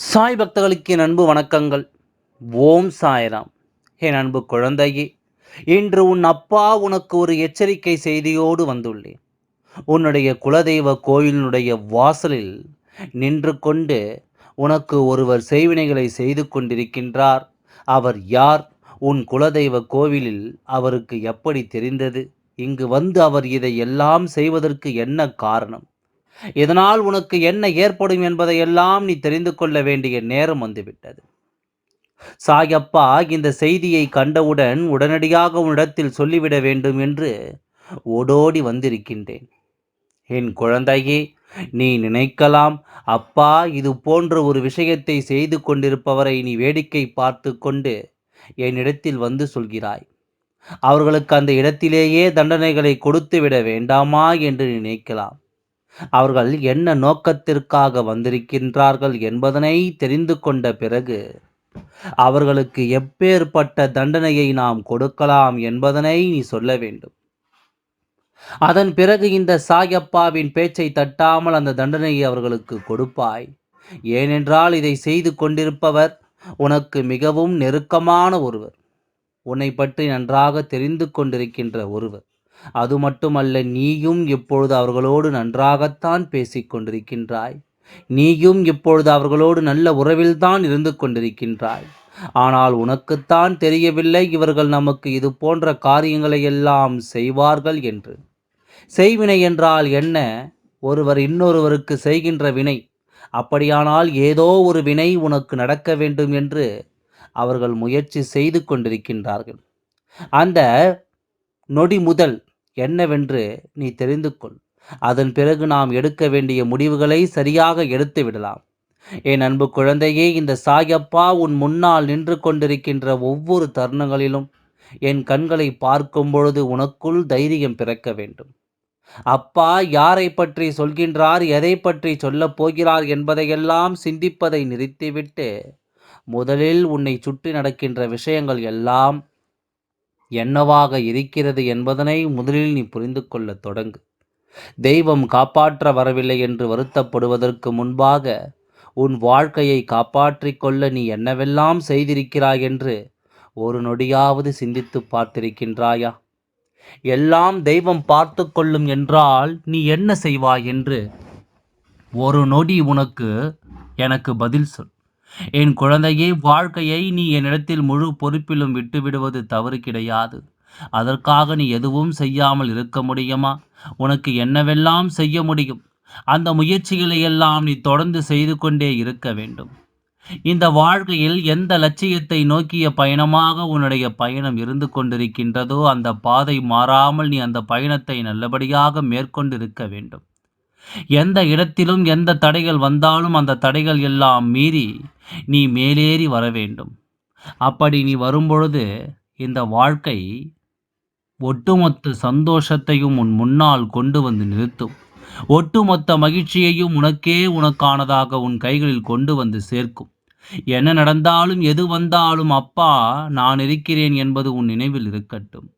சாய் பக்தர்களுக்கு என் அன்பு வணக்கங்கள். ஓம் சாய்ராம். என் அன்பு குழந்தையே இன்று உன் அப்பா உனக்கு ஒரு எச்சரிக்கை செய்தியோடு வந்துள்ளேன். உன்னுடைய குலதெய்வ கோயிலினுடைய வாசலில் நின்று கொண்டு உனக்கு ஒருவர் செய்வினைகளை செய்து கொண்டிருக்கின்றார். அவர் யார்? உன் குலதெய்வ கோவிலில் அவருக்கு எப்படி தெரிந்தது? இங்கு வந்து அவர் இதை எல்லாம் செய்வதற்கு என்ன காரணம்? இதனால் உனக்கு என்ன ஏற்படும் என்பதையெல்லாம் நீ தெரிந்து கொள்ள வேண்டிய நேரம் வந்துவிட்டது. சாயப்பா இந்த செய்தியை கண்டவுடன் உடனடியாக உன்னிடத்தில் சொல்லிவிட வேண்டும் என்று ஓடோடி வந்திருக்கின்றேன். என் குழந்தையே நீ நினைக்கலாம். அப்பா இது போன்ற ஒரு விஷயத்தை செய்து கொண்டிருப்பவரை நீ வேடிக்கை பார்த்து கொண்டு என்னிடத்தில் வந்து சொல்கிறாய். அவர்களுக்கு அந்த இடத்திலேயே தண்டனைகளை கொடுத்து விட வேண்டாமா என்று நினைக்கலாம். அவர்கள் என்ன நோக்கத்திற்காக வந்திருக்கின்றார்கள் என்பதனை தெரிந்து கொண்ட பிறகு அவர்களுக்கு எப்பேற்பட்ட தண்டனையை நாம் கொடுக்கலாம் என்பதனை நீ சொல்ல வேண்டும். அதன் பிறகு இந்த சாயப்பாவின் பேச்சை தட்டாமல் அந்த தண்டனையை அவர்களுக்கு கொடுப்பாய். ஏனென்றால் இதை செய்து கொண்டிருப்பவர் உனக்கு மிகவும் நெருக்கமான ஒருவர். உன்னை பற்றி நன்றாக தெரிந்து கொண்டிருக்கின்ற ஒருவர். அது மட்டுமல்ல நீயும் இப்பொழுது அவர்களோடு நன்றாகத்தான் பேசிக் கொண்டிருக்கின்றாய். நீயும் இப்பொழுது அவர்களோடு நல்ல உறவில்தான் இருந்து கொண்டிருக்கின்றாய். ஆனால் உனக்குத்தான் தெரியவில்லை இவர்கள் நமக்கு இது போன்ற காரியங்களை எல்லாம் செய்வார்கள் என்று. செய்வினை என்றால் என்ன? ஒருவர் இன்னொருவருக்கு செய்கின்ற வினை. அப்படியானால் ஏதோ ஒரு வினை உனக்கு நடக்க வேண்டும் என்று அவர்கள் முயற்சி செய்து கொண்டிருக்கின்றார்கள். அந்த நொடி முதல் என்னவென்று நீ தெரிந்து கொள் அதன் பிறகு நாம் எடுக்க வேண்டிய முடிவுகளை சரியாக எடுத்து விடலாம். என் அன்பு குழந்தையே இந்த சாயப்பா உன் முன்னால் நின்று கொண்டிருக்கின்ற ஒவ்வொரு தருணங்களிலும் என் கண்களை பார்க்கும் பொழுது உனக்குள் தைரியம் பிறக்க வேண்டும். அப்பா யாரை பற்றி சொல்கின்றார் எதை பற்றி சொல்லப் போகிறார் என்பதையெல்லாம் சிந்திப்பதை நிறுத்திவிட்டு முதலில் உன்னை சுற்றி நடக்கின்ற விஷயங்கள் எல்லாம் என்னவாக இருக்கிறது என்பதனை முதலில் நீ புரிந்து கொள்ள தொடங்கு. தெய்வம் காப்பாற்ற வரவில்லை என்று வருத்தப்படுவதற்கு முன்பாக உன் வாழ்க்கையை காப்பாற்றிக் கொள்ள நீ என்னவெல்லாம் செய்திருக்கிறாய் என்று ஒரு நொடியாவது சிந்தித்து பார்த்திருக்கின்றாயா? எல்லாம் தெய்வம் பார்த்து கொள்ளும் என்றால் நீ என்ன செய்வாய் என்று ஒரு நொடி உனக்கு எனக்கு பதில் சொல். என் குழந்தையே வாழ்க்கையை நீ என்னிடத்தில் முழு பொறுப்பிலும் விட்டுவிடுவது தவறு கிடையாது. அதற்காக நீ எதுவும் செய்யாமல் இருக்க முடியுமா? உனக்கு என்னவெல்லாம் செய்ய முடியும்? அந்த முயற்சிகளை எல்லாம் நீ தொடர்ந்து செய்து கொண்டே இருக்க வேண்டும். இந்த வாழ்க்கையில் எந்த லட்சியத்தை நோக்கிய பயணமாக உன்னுடைய பயணம் இருந்து கொண்டிருக்கின்றதோ அந்த பாதை மாறாமல் நீ அந்த பயணத்தை நல்லபடியாக மேற்கொண்டிருக்க வேண்டும். எந்த இடத்திலும் எந்த தடைகள் வந்தாலும் அந்த தடைகள் எல்லாம் மீறி நீ மேலேறி வர வேண்டும். அப்படி நீ வரும்பொழுது இந்த வாழ்க்கை ஒட்டுமொத்த சந்தோஷத்தையும் உன் முன்னால் கொண்டு வந்து நிறுத்தும். ஒட்டுமொத்த மகிழ்ச்சியையும் உனக்கே உனக்கானதாக உன் கைகளில் கொண்டு வந்து சேர்க்கும். என்ன நடந்தாலும் எது வந்தாலும் அப்பா நான் இருக்கிறேன் என்பது உன் நினைவில் இருக்கட்டும்.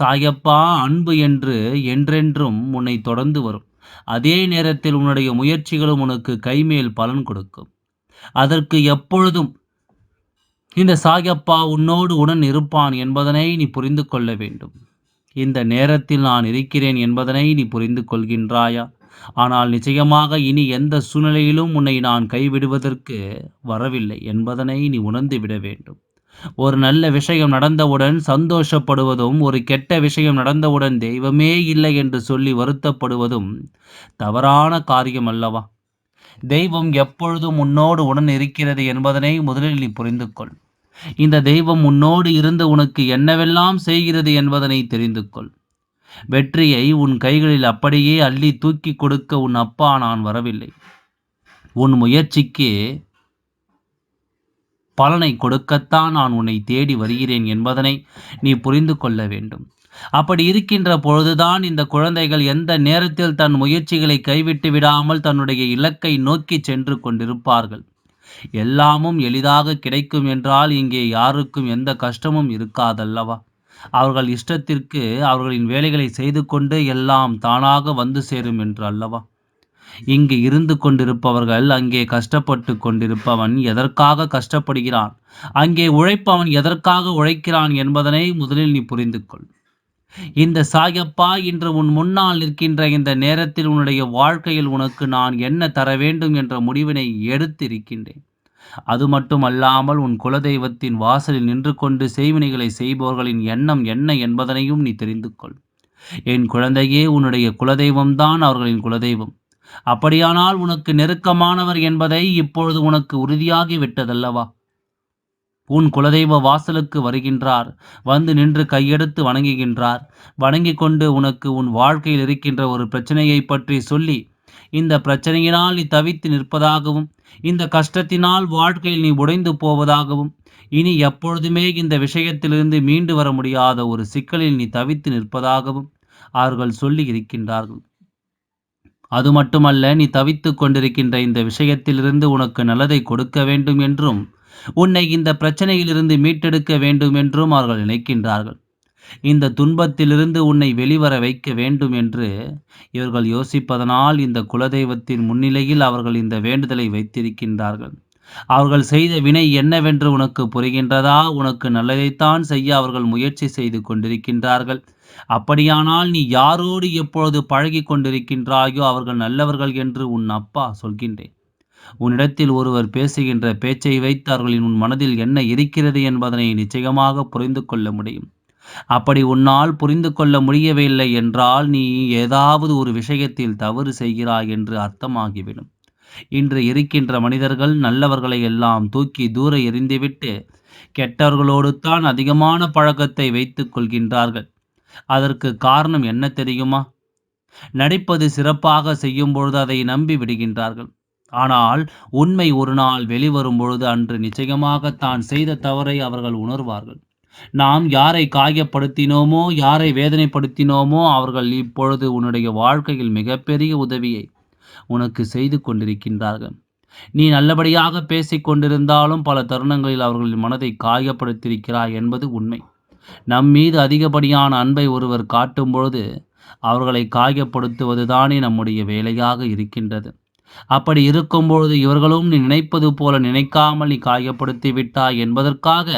சாயப்பா அன்பு என்று என்றென்றும் உன்னை தொடர்ந்து வரும். அதே நேரத்தில் உன்னுடைய முயற்சிகளும் உனக்கு கைமேல் பலன் கொடுக்கும். அதற்கு எப்பொழுதும் இந்த சாயப்பா உன்னோடு உடன் இருப்பான் என்பதனை நீ புரிந்து கொள்ள வேண்டும். இந்த நேரத்தில் நான் இருக்கிறேன் என்பதனை நீ புரிந்து கொள்கின்றாயா? ஆனால் நிச்சயமாக இனி எந்த சூழ்நிலையிலும் உன்னை நான் கைவிடுவதற்கு வரவில்லை என்பதனை நீ உணர்ந்து விட வேண்டும். ஒரு நல்ல விஷயம் நடந்தவுடன் சந்தோஷப்படுவதும் ஒரு கெட்ட விஷயம் நடந்தவுடன் தெய்வமே இல்லை என்று சொல்லி வருத்தப்படுவதும் தவறான காரியம் அல்லவா? தெய்வம் எப்பொழுதும் உன்னோடு உடன் இருக்கிறது என்பதனை முதலில் நீ புரிந்து கொள் இந்த தெய்வம் உன்னோடு இருந்து உனக்கு என்னவெல்லாம் செய்கிறது என்பதனை தெரிந்து கொள் வெற்றியை உன் கைகளில் அப்படியே அள்ளி தூக்கி கொடுக்க உன் அப்பா நான் வரவில்லை. உன் முயற்சிக்கு பலனை கொடுக்கத்தான் நான் உன்னை தேடி வருகிறேன் என்பதனை நீ புரிந்து கொள்ள வேண்டும். அப்படி இருக்கின்ற பொழுதுதான் இந்த குழந்தைகள் எந்த நேரத்தில் தன் முயற்சிகளை கைவிட்டு விடாமல் தன்னுடைய இலக்கை நோக்கி சென்று கொண்டிருப்பார்கள். எல்லாமும் எளிதாக கிடைக்கும் என்றால் இங்கே யாருக்கும் எந்த கஷ்டமும் இருக்காதல்லவா? அவர்கள் இஷ்டத்திற்கு அவர்களின் வேலைகளை செய்து கொண்டு எல்லாம் தானாக வந்து சேரும் என்று அல்லவா இங்கு இருந்து கொண்டிருப்பவர்கள் அங்கே கஷ்டப்பட்டு கொண்டிருப்பவன் எதற்காக கஷ்டப்படுகிறான்? அங்கே உழைப்பவன் எதற்காக உழைக்கிறான் என்பதனை முதலில் நீ புரிந்து கொள் இந்த சாயப்பா இன்று உன் முன்னால் நிற்கின்ற இந்த நேரத்தில் உன்னுடைய வாழ்க்கையில் உனக்கு நான் என்ன தர வேண்டும் என்ற முடிவினை எடுத்திருக்கின்றேன். அது மட்டுமல்லாமல் உன் குலதெய்வத்தின் வாசலில் நின்று கொண்டு செய்வினைகளை செய்பவர்களின் எண்ணம் என்ன என்பதனையும் நீ தெரிந்து கொள் என் குழந்தையே உன்னுடைய குலதெய்வம்தான் அவர்களின் குலதெய்வம். அப்படியானால் உனக்கு நெருக்கமானவர் என்பதை இப்பொழுது உனக்கு உறுதியாகி விட்டதல்லவா உன் குலதெய்வ வாசலுக்கு வருகின்றார் வந்து நின்று கையெடுத்து வணங்குகின்றார். வணங்கி கொண்டு உனக்கு உன் வாழ்க்கையில் இருக்கின்ற ஒரு பிரச்சனையை பற்றி சொல்லி இந்த பிரச்சனையினால் நீ தவித்து நிற்பதாகவும் இந்த கஷ்டத்தினால் வாழ்க்கையில் நீ உடைந்து போவதாகவும் இனி எப்பொழுதுமே இந்த விஷயத்திலிருந்து மீண்டு வர முடியாத ஒரு சிக்கலில் நீ தவித்து நிற்பதாகவும் அவர்கள் சொல்லி இருக்கின்றார்கள். அது மட்டுமல்ல நீ தவித்துக் கொண்டிருக்கின்ற இந்த விஷயத்திலிருந்து உனக்கு நல்லதை கொடுக்க வேண்டும் என்றும் உன்னை இந்த பிரச்சனையிலிருந்து மீட்டெடுக்க வேண்டும் என்றும் அவர்கள் நினைக்கின்றார்கள். இந்த துன்பத்திலிருந்து உன்னை வெளிவர வைக்க வேண்டும் என்று இவர்கள் யோசிப்பதனால் இந்த குலதெய்வத்தின் முன்னிலையில் அவர்கள் இந்த வேண்டுதலை வைத்திருக்கின்றார்கள். அவர்கள் செய்த வினை என்னவென்று உனக்கு புரிகின்றதா? உனக்கு நல்லதைத்தான் செய்ய அவர்கள் முயற்சி செய்து கொண்டிருக்கின்றார்கள். அப்படியானால் நீ யாரோடு எப்பொழுது பழகி கொண்டிருக்கின்றாயோ அவர்கள் நல்லவர்கள் என்று உன் அப்பா சொல்கின்றேன். உன்னிடத்தில் ஒருவர் பேசுகின்ற பேச்சை வைத்து அவர்களின் உன் மனதில் என்ன இருக்கிறது என்பதனை நிச்சயமாக புரிந்து கொள்ள முடியும். அப்படி உன்னால் புரிந்து கொள்ள முடியவில்லை என்றால் நீ ஏதாவது ஒரு விஷயத்தில் தவறு செய்கிறாய் என்று அர்த்தமாகிவிடும். இன்று இருக்கின்ற மனிதர்கள் நல்லவர்களை எல்லாம் தூக்கி தூர எறிந்துவிட்டு கெட்டவர்களோடு தான் அதிகமான பழக்கத்தை வைத்துக் கொள்கின்றார்கள். அதற்கு காரணம் என்ன தெரியுமா? நடிப்பது சிறப்பாக செய்யும் பொழுது அதை நம்பி விடுகின்றார்கள். ஆனால் உண்மை ஒரு நாள் வெளிவரும் பொழுது அன்று நிச்சயமாக தான் செய்த தவறை அவர்கள் உணர்வார்கள். நாம் யாரை காயப்படுத்தினோமோ யாரை வேதனைப்படுத்தினோமோ அவர்கள் இப்பொழுது உன்னுடைய வாழ்க்கையில் மிகப்பெரிய உதவியை உனக்கு செய்து கொண்டிருக்கின்றார்கள். நீ நல்லபடியாக பேசிக்கொண்டிருந்தாலும் பல தருணங்களில் அவர்களின் மனதை காயப்படுத்தியிருக்கிறாய் என்பது உண்மை. நம் மீது அதிகப்படியான அன்பை ஒருவர் காட்டும் பொழுது அவர்களை காயப்படுத்துவதுதானே நம்முடைய வேலையாக இருக்கின்றது. அப்படி இருக்கும்பொழுது இவர்களும் நீ நினைப்பது போல நினைக்காமல் நீ காயப்படுத்தி விட்டாய் என்பதற்காக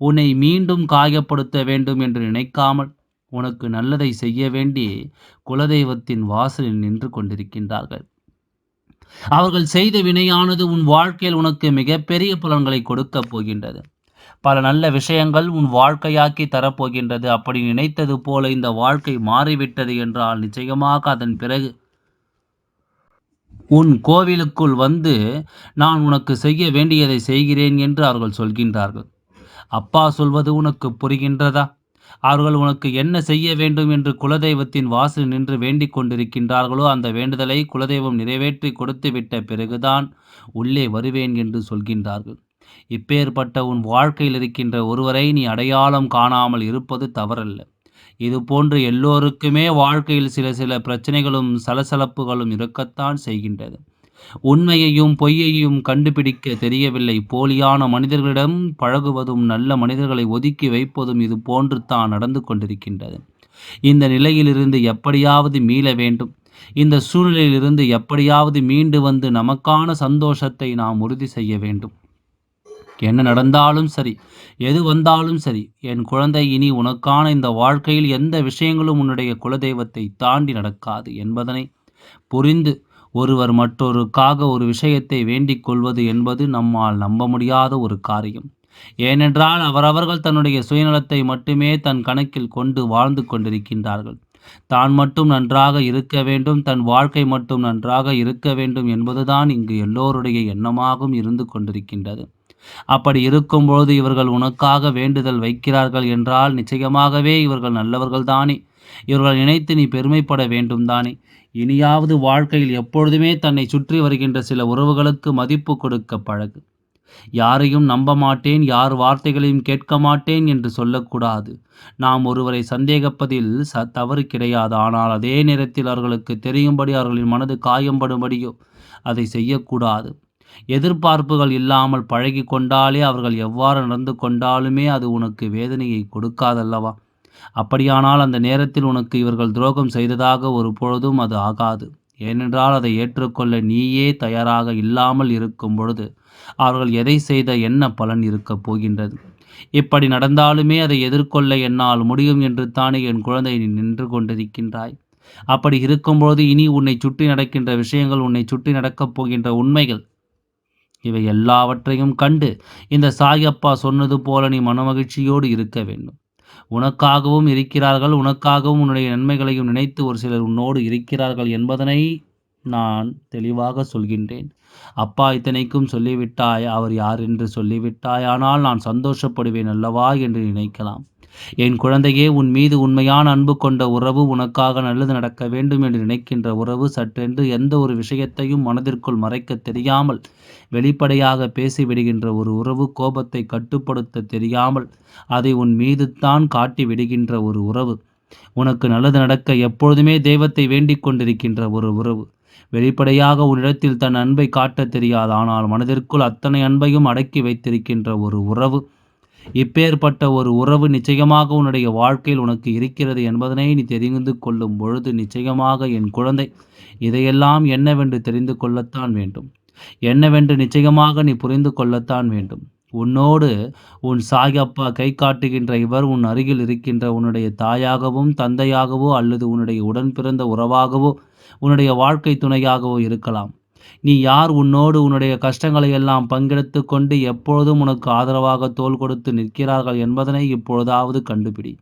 உன்னை மீண்டும் காயப்படுத்த வேண்டும் என்று நினைக்காமல் உனக்கு நல்லதை செய்ய வேண்டி குலதெய்வத்தின் வாசலில் நின்று கொண்டிருக்கின்றார்கள். அவர்கள் செய்த வினையானது உன் வாழ்க்கையில் உனக்கு மிகப்பெரிய பலன்களை கொடுக்கப் போகின்றது. பல நல்ல விஷயங்கள் உன் வாழ்க்கையாக்கி தரப்போகின்றது. அப்படி நினைத்தது போல இந்த வாழ்க்கை மாறிவிட்டது என்றால் நிச்சயமாக அதன் பிறகு உன் கோவிலுக்குள் வந்து நான் உனக்கு செய்ய வேண்டியதை செய்கிறேன் என்று அவர்கள் சொல்கின்றார்கள். அப்பா சொல்வது உனக்கு புரிகின்றதா? அவர்கள் உனக்கு என்ன செய்ய வேண்டும் என்று குலதெய்வத்தின் வாசல் நின்று வேண்டிக் கொண்டிருக்கின்றார்களோ அந்த வேண்டுதலை குலதெய்வம் நிறைவேற்றி கொடுத்து விட்ட பிறகுதான் உள்ளே வருவேன் என்று சொல்கின்றார்கள். இப்பேற்பட்ட உன் வாழ்க்கையில் இருக்கின்ற ஒருவரை நீ அடையாளம் காணாமல் இருப்பது தவறல்ல. இது போன்று எல்லோருக்குமே வாழ்க்கையில் சில சில பிரச்சனைகளும் சலசலப்புகளும் இருக்கத்தான் செய்கின்றது. உண்மையையும் பொய்யையும் கண்டுபிடிக்க தெரியவில்லை. போலியான மனிதர்களிடம் பழகுவதும் நல்ல மனிதர்களை ஒதுக்கி வைப்பதும் இது போன்று தான் நடந்து கொண்டிருக்கின்றது. இந்த நிலையிலிருந்து எப்படியாவது மீள வேண்டும். இந்த சூழ்நிலையிலிருந்து எப்படியாவது மீண்டு வந்து நமக்கான சந்தோஷத்தை நாம் உறுதி செய்ய வேண்டும். என்ன நடந்தாலும் சரி எது வந்தாலும் சரி என் குழந்தை இனி உனக்கான இந்த வாழ்க்கையில் எந்த விஷயங்களும் உன்னுடைய குலதெய்வத்தை தாண்டி நடக்காது என்பதனை புரிந்து ஒருவர் மற்றொருக்காக ஒரு விஷயத்தை வேண்டிக் கொள்வது என்பது நம்மால் நம்ப முடியாத ஒரு காரியம். ஏனென்றால் அவரவர்கள் தன்னுடைய சுயநலத்தை மட்டுமே தன் கணக்கில் கொண்டு வாழ்ந்து கொண்டிருக்கின்றார்கள். தான் மட்டும் நன்றாக இருக்க வேண்டும் தன் வாழ்க்கை மட்டும் நன்றாக இருக்க வேண்டும் என்பதுதான் இங்கு எல்லோருடைய எண்ணமாகவும் இருந்து கொண்டிருக்கின்றது. அப்படி இருக்கும்பொழுது இவர்கள் உனக்காக வேண்டுதல் வைக்கிறார்கள் என்றால் நிச்சயமாகவே இவர்கள் நல்லவர்கள் தானே இவர்கள் நினைத்து நீ பெருமைப்பட வேண்டும் தானே இனியாவது வாழ்க்கையில் எப்பொழுதுமே தன்னை சுற்றி வருகின்ற சில உறவுகளுக்கு மதிப்பு கொடுக்க பழகு. யாரையும் நம்ப மாட்டேன் யார் வார்த்தைகளையும் கேட்க மாட்டேன் என்று சொல்லக்கூடாது. நாம் ஒருவரை சந்தேகப்பதில் ச தவறு கிடையாது. ஆனால் அதே நேரத்தில் அவர்களுக்கு தெரியும்படி அவர்களின் மனது காயம்படும்படியோ அதை செய்யக்கூடாது. எதிர்பார்ப்புகள் இல்லாமல் பழகி கொண்டாலே அவர்கள் எவ்வாறு நடந்து கொண்டாலுமே அது உனக்கு வேதனையை கொடுக்காதல்லவா? அப்படியானால் அந்த நேரத்தில் உனக்கு இவர்கள் துரோகம் செய்ததாக ஒரு பொழுதும் அது ஆகாது. ஏனென்றால் அதை ஏற்றுக்கொள்ள நீயே தயாராக இல்லாமல் இருக்கும் பொழுது அவர்கள் எதை செய்த என்ன பலன் இருக்கப் போகின்றது? இப்படி நடந்தாலுமே அதை எதிர்கொள்ள என்னால் முடியும் என்று தானே என் குழந்தை நீ நின்று கொண்டிருக்கின்றாய். அப்படி இருக்கும்பொழுது இனி உன்னை சுற்றி நடக்கின்ற விஷயங்கள் உன்னை சுற்றி நடக்கப் போகின்ற உண்மைகள் இவை எல்லாவற்றையும் கண்டு இந்த சாயப்பா சொன்னது போல நீ மனமகிழ்ச்சியோடு இருக்க வேண்டும். உனக்காகவும் இருக்கிறார்கள் உனக்காகவும் உன்னுடைய நன்மைகளையும் நினைத்து ஒரு சிலர் உன்னோடு இருக்கிறார்கள் என்பதனை நான் தெளிவாக சொல்கின்றேன். அப்பா இத்தனைக்கும் சொல்லிவிட்டாய் அவர் யார் என்று சொல்லிவிட்டாய் ஆனால் நான் சந்தோஷப்படுவேன் அல்லவா என்று நினைக்கலாம். என் குழந்தையே உன் மீது உண்மையான அன்பு கொண்ட உறவு உனக்காக நல்லது நடக்க வேண்டும் என்று நினைக்கின்ற உறவு சற்றென்று எந்த ஒரு விஷயத்தையும் மனதிற்குள் மறைக்க தெரியாமல் வெளிப்படையாக பேசிவிடுகின்ற ஒரு உறவு கோபத்தை கட்டுப்படுத்த தெரியாமல் அதை உன் மீது தான் காட்டி விடுகின்ற ஒரு உறவு. உனக்கு நல்லது நடக்க எப்பொழுதுமே தெய்வத்தை வேண்டிக் கொண்டிருக்கின்ற ஒரு உறவு. வெளிப்படையாக உன்னிடத்தில் தன் அன்பை காட்ட தெரியாது. ஆனால் மனதிற்குள் அத்தனை அன்பையும் அடக்கி வைத்திருக்கின்ற ஒரு உறவு இப்பேற்பட்ட ஒரு உறவு நிச்சயமாக உன்னுடைய வாழ்க்கையில் உனக்கு இருக்கிறது என்பதனை நீ தெரிந்து கொள்ளும் பொழுது நிச்சயமாக என் குழந்தை இதையெல்லாம் என்னவென்று தெரிந்து கொள்ளத்தான் வேண்டும். என்னவென்று நிச்சயமாக நீ புரிந்து கொள்ளத்தான் வேண்டும். உன்னோடு உன் சாயப்பா கை காட்டுகின்ற இவர் உன் அருகில் இருக்கின்ற உன்னுடைய தாயாகவும் தந்தையாகவோ அல்லது உன்னுடைய உடன் பிறந்த உறவாகவோ உன்னுடைய வாழ்க்கை துணையாகவோ இருக்கலாம். நீ யார் உன்னோடு உன்னுடைய கஷ்டங்களை எல்லாம் பங்கெடுத்து கொண்டு எப்பொழுதும் உனக்கு ஆதரவாக தோல் கொடுத்து நிற்கிறார்கள் என்பதனை இப்பொழுதாவது கண்டுபிடி.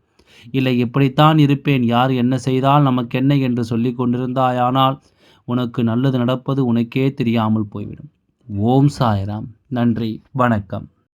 இல்லை இப்படித்தான் இருப்பேன். யார் என்ன செய்தால் நமக்கென்ன என்று சொல்லி கொண்டிருந்தாயானால் உனக்கு நல்லது நடப்பது உனக்கே தெரியாமல் போய்விடும். ஓம் சாய்ராம். நன்றி. வணக்கம்.